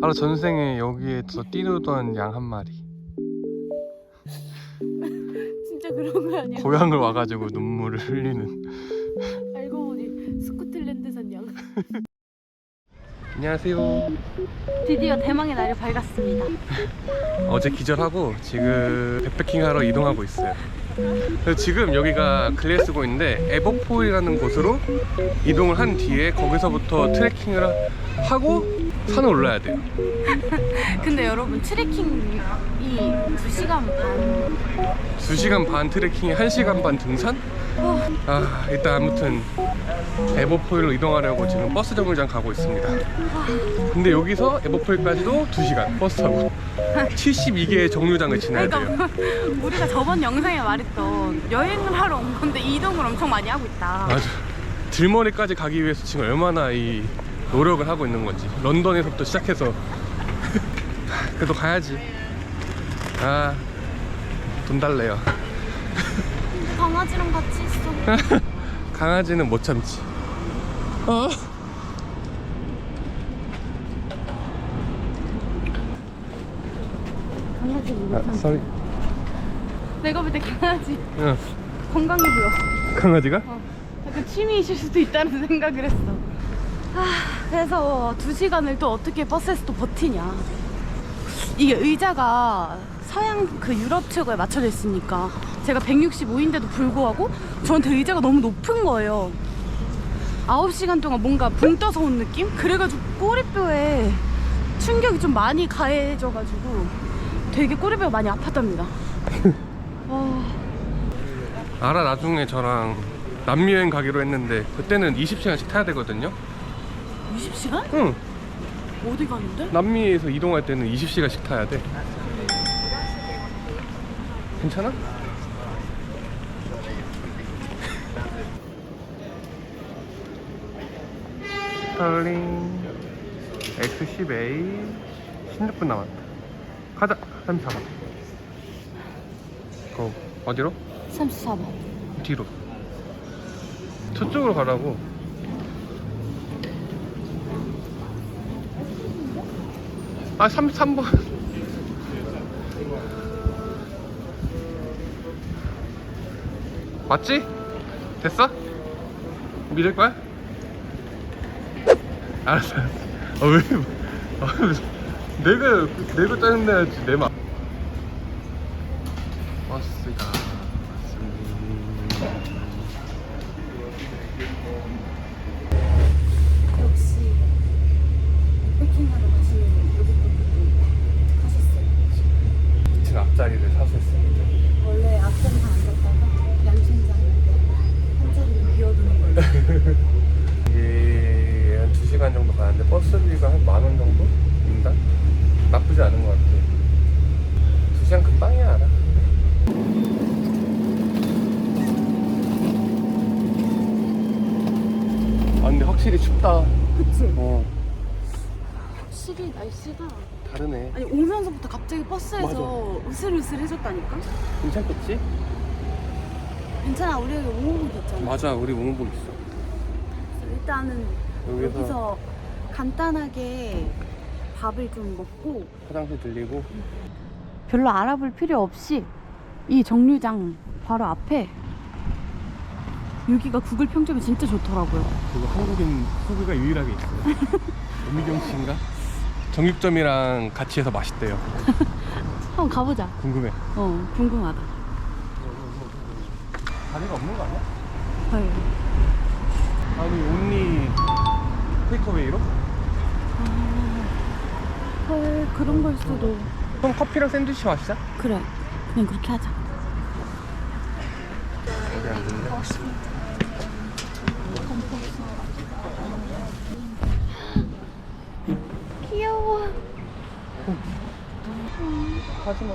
하루 전생에 여기에 서 뛰놀던 양 한 마리 진짜 그런 거 아니야? 고향을 와가지고 눈물을 흘리는 알고 보니 스코틀랜드산 양. 안녕하세요 드디어 대망의 날이 밝았습니다. 어제 기절하고 지금 백패킹 하러 이동하고 있어요 그래서 지금 여기가 글래스고인데 에버폴이라는 곳으로 이동을 한 뒤에 거기서부터 트레킹을 하- 하고 산을 올라야 돼요. 근데 여러분 트레킹이 2시간 반. 2시간 반 트레킹에 1시간 반 등산? 아 일단 아무튼 에버포일로 이동하려고 지금 버스 정류장 가고 있습니다. 근데 여기서 에버포일까지도 2시간 버스 타고. 72개의 정류장을 지나야 돼요 그러니까 우리가 저번 영상에 말했던 여행을 하러 온 건데 이동을 엄청 많이 하고 있다. 맞아. 들머리까지 가기 위해서 지금 얼마나 이 노력을 하고 있는 건지 런던에서부터 시작해서 그래도 가야지 아 돈 달래요 강아지랑 같이 있어. 강아지는 못 참지 어? 강아지 못 아, 참. sorry. 내가 볼 때 강아지 응. 건강해 보여. 강아지가? 약간 침이 있을 수도 있다는 생각을 했어. 아, 그래서 두 시간을 또 어떻게 버스에서 또 버티냐. 이게 의자가 서양 그 유럽 측에 맞춰져 있으니까 제가 165인데도 불구하고 저한테 의자가 너무 높은 거예요. 9시간 동안 뭔가 붕 떠서 온 느낌? 그래가지고 꼬리뼈에 충격이 좀 많이 가해져가지고 되게 꼬리뼈가 많이 아팠답니다. 아, 알아 나중에 저랑 남미 여행 가기로 했는데 그때는 20시간씩 타야 되거든요 20시간? 응 어디 가는데? 남미에서 이동할 때는 20시간씩 타야 돼 괜찮아? 스털링 X10A 16분 남았다 가자 34번 고 어디로? 34번. 뒤로 저쪽으로 가라고 아 3, 3번 맞지? 됐어? 믿을 거야? 알았어 알았어 아, 왜, 아, 왜 내가 내가 짜증내야지 내맘 왔습니다 날씨가 다르네 아니 오면서부터 갑자기 버스에서 으슬으슬해졌다니까? 괜찮겠지? 괜찮아 우리 여기 오목이 있잖아. 맞아 우리 옹복 있어 그래서 일단은 여기서, 여기서 간단하게 밥을 좀 먹고 화장실 들리고 별로 알아볼 필요 없이 이 정류장 바로 앞에 여기가 구글 평점이 진짜 좋더라고요. 그리고 한국인 후기가 유일하게 있어요 오미경 씨인가? 정육점이랑 같이 해서 맛있대요 한번 가보자. 궁금해 어, 궁금하다. 다리가 없는 거 아니야? 헐. 아니 온리 테이크어웨이로? 헐, 그런 걸 수도. 그럼 커피랑 샌드위치 마시자 그래. 그냥 그렇게 하자. 여기 앉는데 귀여워. 하지마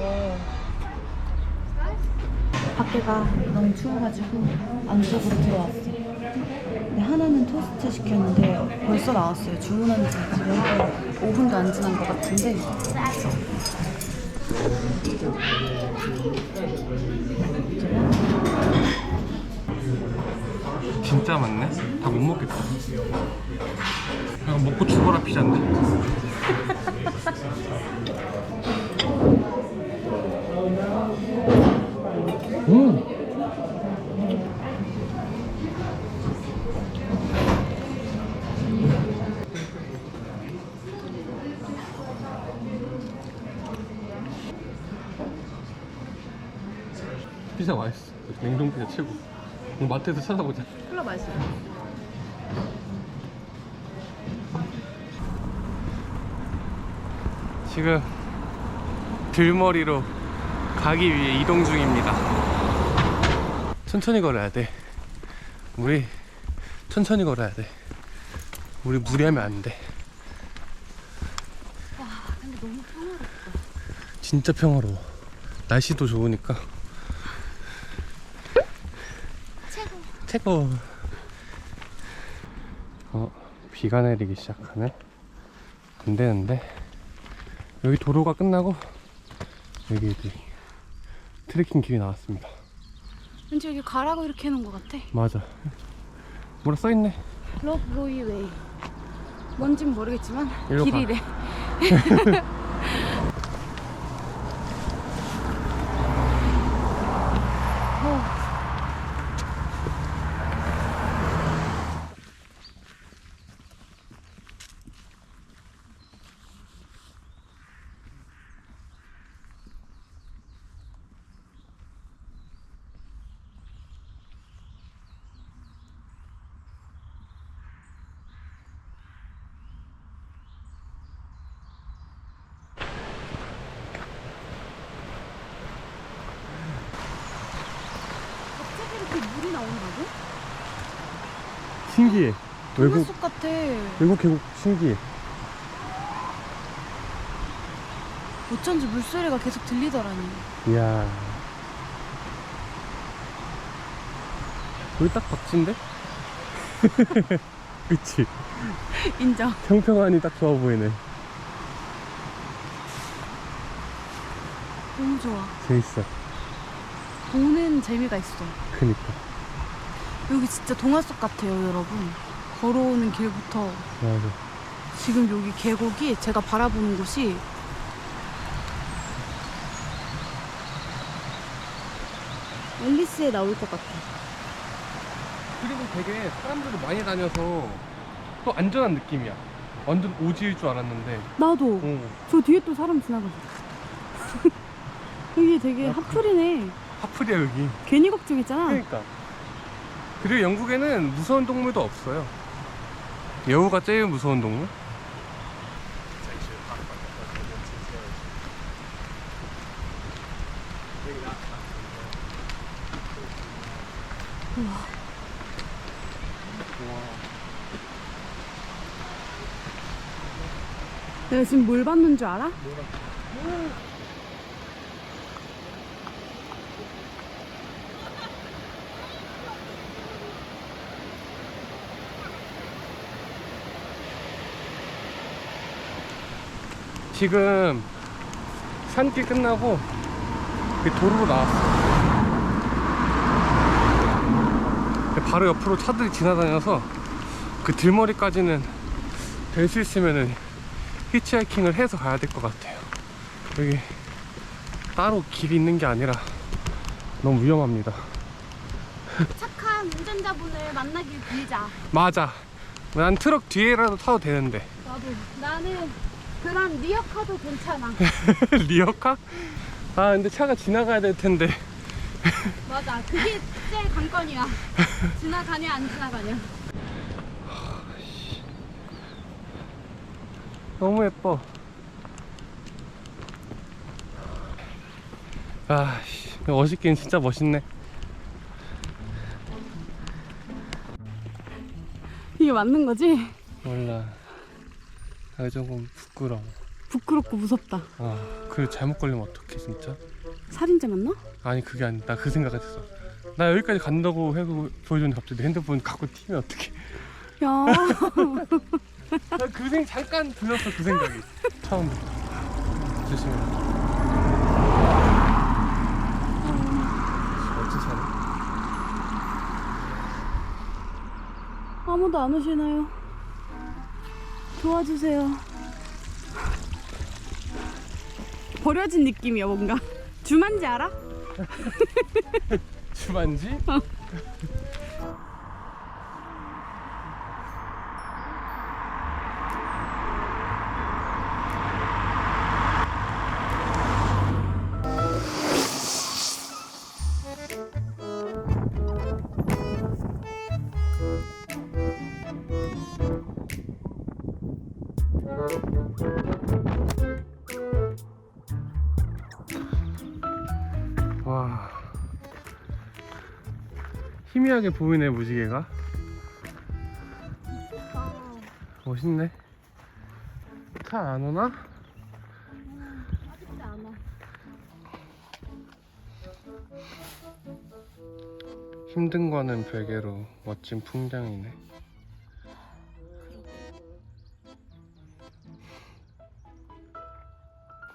밖에가 너무 추워가지고 안쪽으로 들어왔어. 근데 하나는 토스트 시켰는데 벌써 나왔어요. 주문한 지 지금 5분도 안 지난 것 같은데. 진짜 많네 다 못 먹겠다 그냥 먹고 죽어라 피자인데 음. 피자 맛있어. 냉동 피자 최고. 오늘 마트에서 찾아보자. 콜라 맛있어. 지금 들머리로 가기 위해 이동 중입니다. 천천히 걸어야 돼. 우리 천천히 걸어야 돼. 우리 무리하면 안 돼. 와, 근데 너무 평화롭다. 진짜 평화로워. 날씨도 좋으니까. 최고. 최고. 어, 비가 내리기 시작하네. 안 되는데. 여기 도로가 끝나고 여기 여기 트레킹 길이 나왔습니다. 왠지 여기 가라고 이렇게 해놓은 것 같아. 맞아. 뭐라 써있네. 러브 로이 웨이. 뭔진 모르겠지만 일로 가. 길이래. 어, 갑자기 나온다고? 신기해. 외국 동화속 같아. 외국 계곡 신기해. 어쩐지 물소리가 계속 들리더라니. 이야. 여기 딱 박진데? 그치. 인정. 평평하니 딱 좋아 보이네. 너무 좋아. 재밌어. 보는 재미가 있어. 그니까. 여기 진짜 동화 속 같아요, 여러분. 걸어오는 길부터 맞아. 지금 여기 계곡이 제가 바라보는 곳이 앨리스에 나올 것 같아. 그리고 되게 사람들도 많이 다녀서 또 안전한 느낌이야. 완전 오지일 줄 알았는데. 나도. 어. 저 뒤에 또 사람 지나가죠. 여기 되게 야, 핫플이네. 하플이야 여기. 괜히 걱정했잖아. 그러니까. 그리고 영국에는 무서운 동물도 없어요. 여우가 제일 무서운 동물? 내가 지금 뭘 받는 줄 알아? 지금 산길 끝나고 그 도로로 나왔어. 바로 옆으로 차들이 지나다녀서 그 들머리까지는 될 수 있으면은 히치하이킹을 해서 가야 될 것 같아요. 여기 따로 길이 있는 게 아니라 너무 위험합니다. 착한 운전자분을 만나길 빌자. 맞아. 난 트럭 뒤에라도 타도 되는데. 나도. 나는 그런 리어카도 괜찮아. 리어카? 아 근데 차가 지나가야 될 텐데. 맞아. 그게 제일 관건이야. 지나가냐 안 지나가냐. 너무 예뻐. 아, 씨, 어쉽긴 진짜 멋있네. 이게 맞는 거지? 몰라. 아, 조금 부끄러워. 부끄럽고 무섭다. 아, 그 잘못 걸리면 어떡해, 진짜? 살인자 맞나? 아니, 그게 아니, 나그 생각했어. 나 여기까지 간다고 해서 보여줬는데 갑자기 내 핸드폰 갖고 튀면 어떡해. 야. 나그 생, 잠깐 들었어, 그 생각이. 처음부터. 조심해. 멋진 차네. 아무도 안 오시나요? 도와주세요. 버려진 느낌이야 뭔가. 주만지 알아? 주만지? 와 희미하게 보이네 무지개가 멋있네 차 안 오나? 힘든 거는 별개로 멋진 풍경이네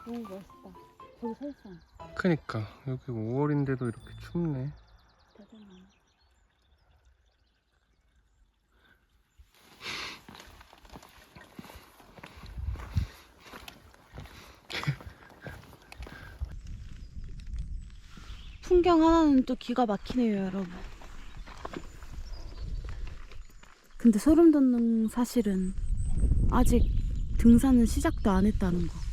너무 멋있다. 저기 서 있어. 그니까 여기 5월인데도 이렇게 춥네. 풍경 하나는 또 기가 막히네요, 여러분. 근데 소름 돋는 사실은 아직 등산은 시작도 안 했다는 거.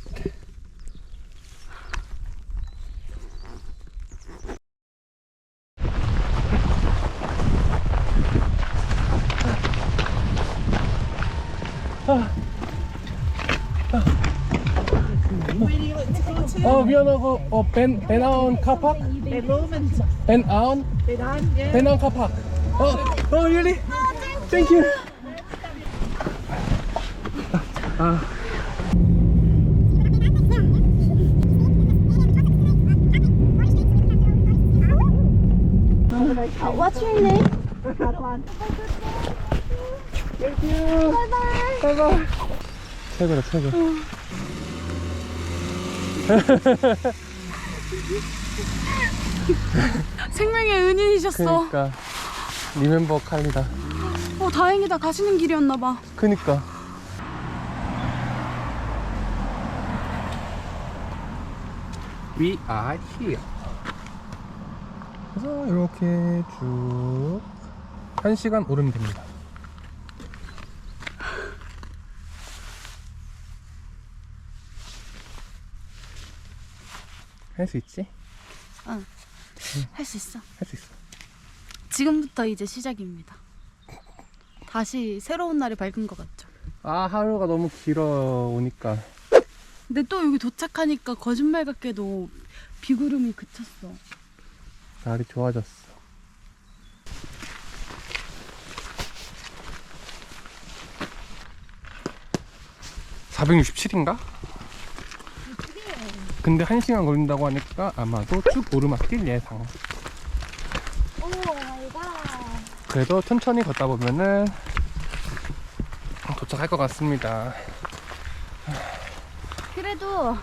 어 미안하고 어 벤, 벤아온 카팍? At moment, 벤아온? they done, yeah. 벤아온 카팍 어, 어 really? Thank you 아, What's your name? 바이바이 최고다 최고 생명의 은인이셨어. 그니까 리멤버 칼리다 어, 다행이다. 가시는 길이었나 봐. 그니까 We are here 그래서 이렇게 쭉 1시간 오르면 됩니다 할 수 있지? 할수 있어. 할 수 있어 지금부터 이제 시작입니다. 다시 새로운 날이 밝은 것 같죠. 아 하루가 너무 길어 오니까 근데 또 여기 도착하니까 거짓말 같게도 비구름이 그쳤어. 날이 좋아졌어. (467인가) 근데 한 시간 걸린다고 하니까 아마도 쭉 오르막길 예상. 그래도 천천히 걷다 보면은 도착할 것 같습니다. 그래도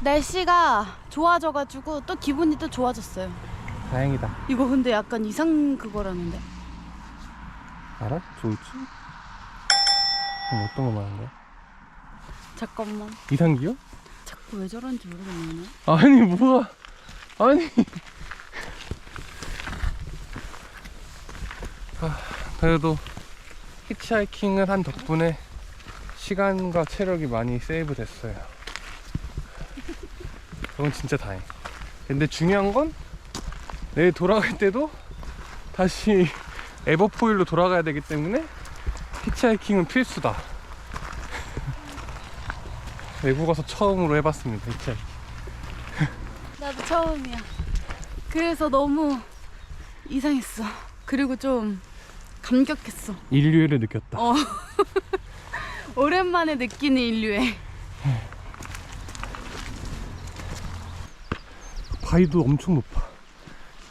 날씨가 좋아져가지고 또 기분이 또 좋아졌어요. 다행이다. 이거 근데 약간 이상 그거라는데. 알아? 좋을지? 그럼 어떤 거 말하는 거야? 잠깐만. 이상기요? 왜 저런지 모르겠네. 아니 뭐가? 아니. 아, 그래도 히치하이킹을 한 덕분에 시간과 체력이 많이 세이브 됐어요. 그건 진짜 다행. 근데 중요한 건 내일 돌아갈 때도 다시 에버포일로 돌아가야 되기 때문에 히치하이킹은 필수다 외국 와서 처음으로 해봤습니다 히치하이킹 나도 처음이야. 그래서 너무 이상했어. 그리고 좀 감격했어. 인류애를 느꼈다 어. 오랜만에 느끼는 인류애. 바위도 엄청 높아.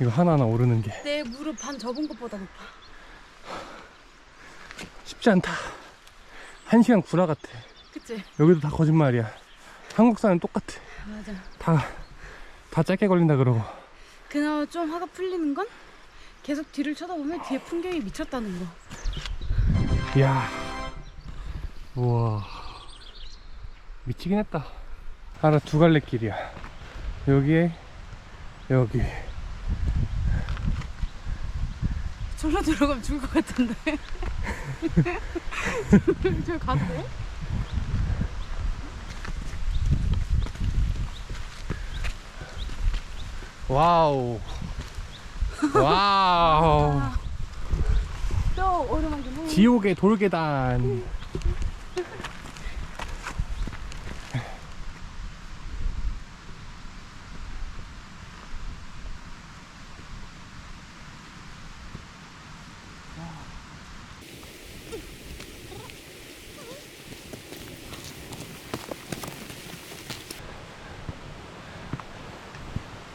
이거 하나하나 오르는 게 내 무릎 반 접은 것보다 높아. 쉽지 않다. 한 시간 구라 같아. 그치? 여기도 다 거짓말이야. 한국 사람 똑같아. 맞아. 다, 다 짧게 걸린다 그러고. 그나마 좀 화가 풀리는 건 계속 뒤를 쳐다보면 뒤에 풍경이 미쳤다는 거. 이야. 우와. 미치긴 했다. 하나 두 갈래 길이야. 여기에, 여기. 절로 들어가면 죽을 것 같은데. 저 가도 돼? 와우. 와우. 또 오르막이네. 지옥의 돌계단.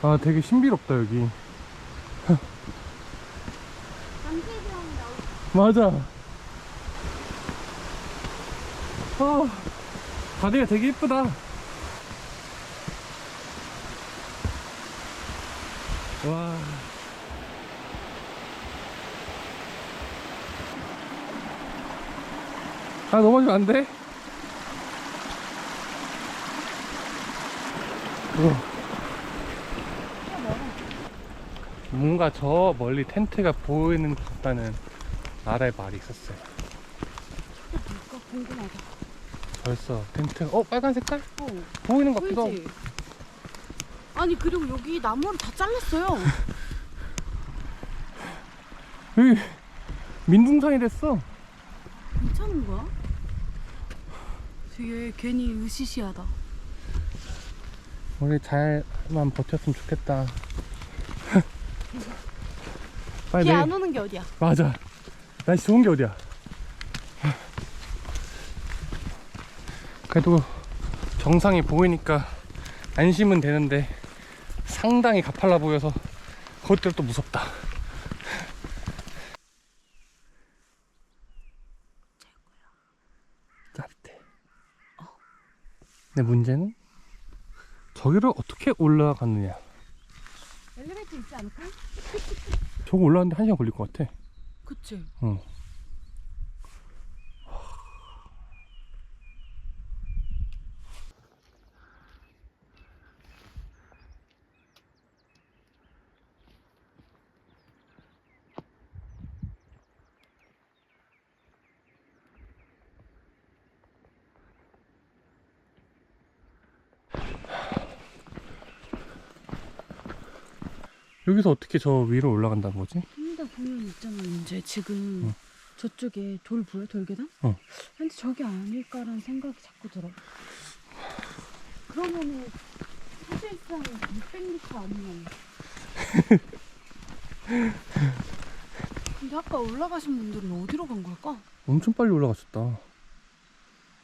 아 되게 신비롭다 여기. 맞아 아 다리가 되게 예쁘다 와 아, 넘어지면 안 돼? 어. 뭔가 저 멀리 텐트가 보이는 것 같다는 나라의 말이 있었어요. 뭘까 궁금하다. 벌써 텐트, 어, 빨간 색깔? 어. 보이는 것 같기도 하고. 보이지? 아니 그리고 여기 나무를 다 잘랐어요. 여기 민둥산이 됐어. 괜찮은 거야? 되게 괜히 으시시하다. 우리 잘만 버텼으면 좋겠다. 빨리 비 내일- 안 오는 게 어디야? 맞아. 날씨 좋은 게 어디야? 그래도 정상이 보이니까 안심은 되는데 상당히 가팔라 보여서 그것대로 또 무섭다. 짜릿해. 근데 문제는 저기를 어떻게 올라가느냐. 엘리베이터 있지 않을까? 저거 올라가는데 한 시간 걸릴 것 같아. 그치. 응. 여기서 어떻게 저 위로 올라간다는 거지? 근데 보면 있잖아 이제 지금 응. 저쪽에 돌 보여 돌계단? 어. 근데 저게 아닐까라는 생각이 자꾸 들어. 그러면은 사실상 600m 아니면. 근데 아까 올라가신 분들은 어디로 간 걸까? 엄청 빨리 올라가셨다.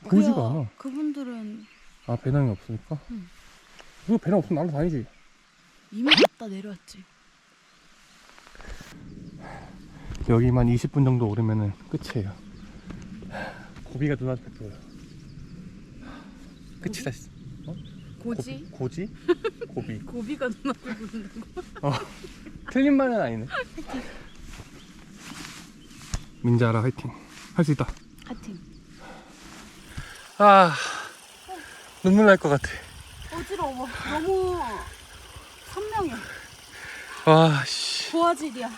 보이지가 그야 않아. 그분들은 아 배낭이 없으니까? 응. 이거 배낭 없으면 날아다니지. 이미 갔다 내려왔지. 여기만 20분 정도 오르면은 끝이에요. 고비가 눈앞에 보여. 끝이다. 고지? 고, 지 고비. 고비가 눈앞에 보인다고? 틀린 말은 아니네. 민자라 화이팅. 할 수 있다. 하여튼 아 눈물 날 것 같아. 어지러워. 너무 선명해. 와 씨. 고화질이야.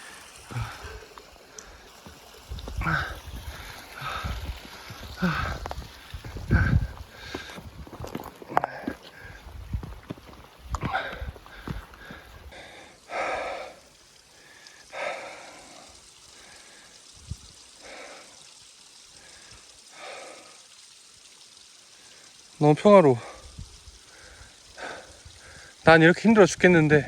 너무 평화로워. 난 이렇게 힘들어 죽겠는데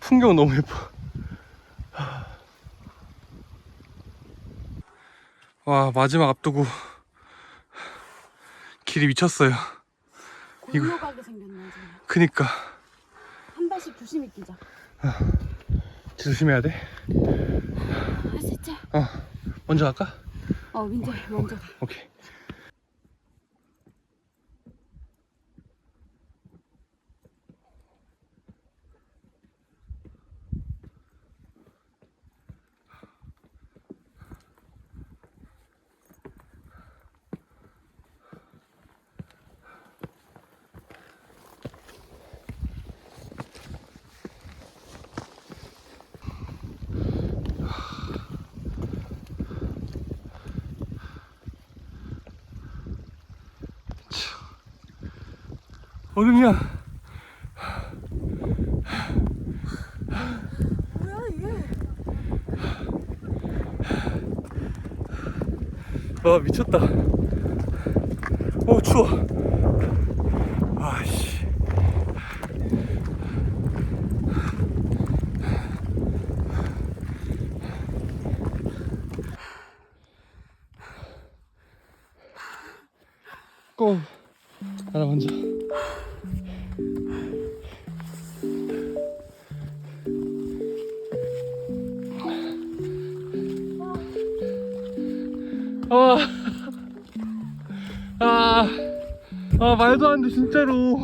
풍경은 너무 예뻐. 와 마지막 앞두고 길이 미쳤어요. 골로 가게 생겼네 지금. 그니까 한 발씩 조심히 뛰자. 조심해야 돼. 할 수 있지? 어 먼저 갈까? 어 민재 먼저 가. 오케이. 얼음이야. 뭐야 이게? 와 미쳤다. 어 추워. 진짜로.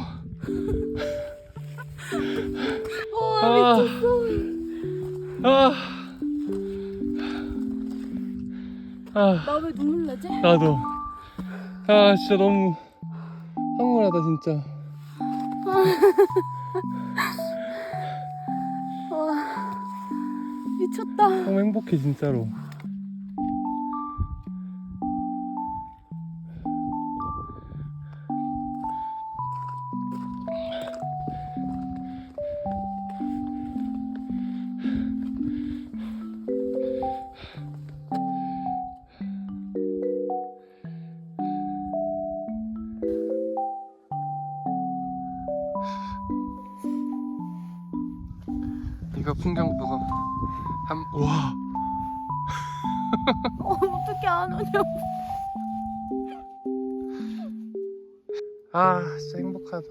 아, 아, 아, 나왜 눈물 나지? 나도. 아, 진짜 너무 황홀하다 진짜. 와 미쳤다. 너무 행복해 진짜로. 한 와. 어, 어떻게 안 오냐고. 아 진짜 행복하다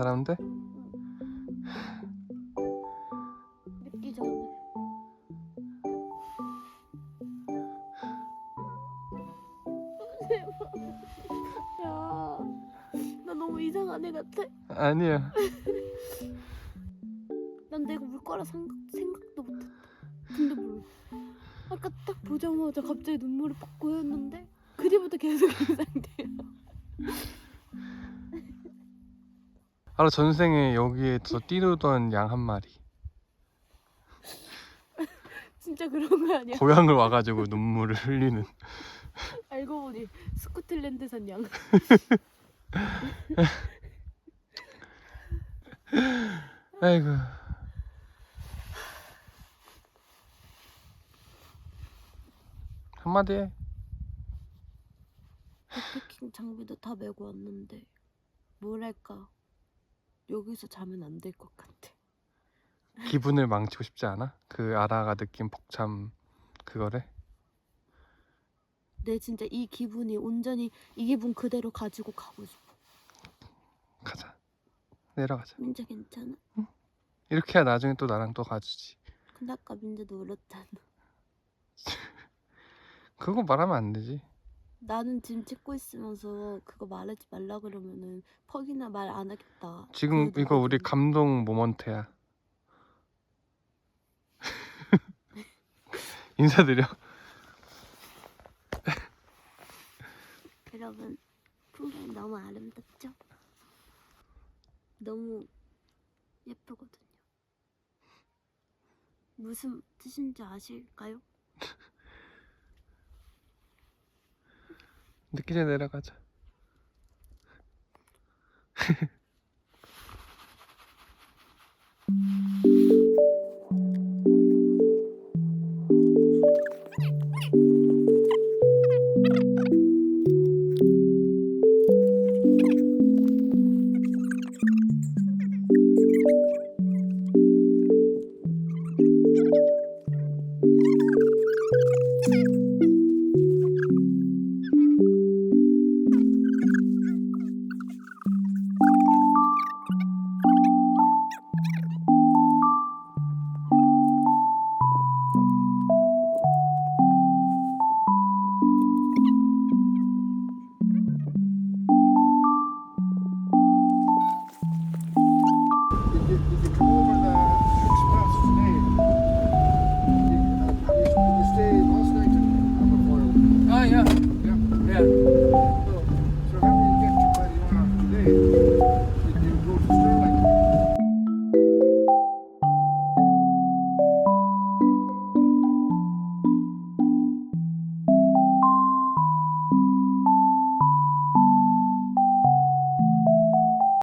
사람들 늦기 전에. 야, 나 너무 이상한 애 같아. 아니야 난 내가 울 거라 생각, 생각도 못했다. 근데 몰라. 아까 딱 보자마자 갑자기 눈물이 빡 고였는데 그 뒤부터 계속 이 상태 바로 전생에 여기에서 뛰놀던 양 한 마리. 진짜 그런 거 아니야? 고향을 와가지고 눈물을 흘리는. 알고 보니 스코틀랜드산 양. 아이고. 한마디 해. 백패킹 장비도 다 메고 왔는데 뭐랄까 여기서 자면 안 될 것 같아. 기분을 망치고 싶지 않아? 그 아라가 느낀 벅참 그거를 내 진짜 이 기분이 온전히 이 기분 그대로 가지고 가고 싶어. 가자 내려가자 민재 괜찮아? 이렇게 해야 나중에 또 나랑 또 가주지 근데 아까 민재도 울었잖아. 그거 말하면 안 되지 나는 지금 찍고 있으면서 그거 말하지 말라 그러면은 퍽이나 말 안 하겠다. 지금 그 이거 우리. 감동 모먼트야 인사드려 여러분 풍경이 너무 아름답죠? 너무 예쁘거든요. 무슨 뜻인지 아실까요? 늦기 전에 내려가자.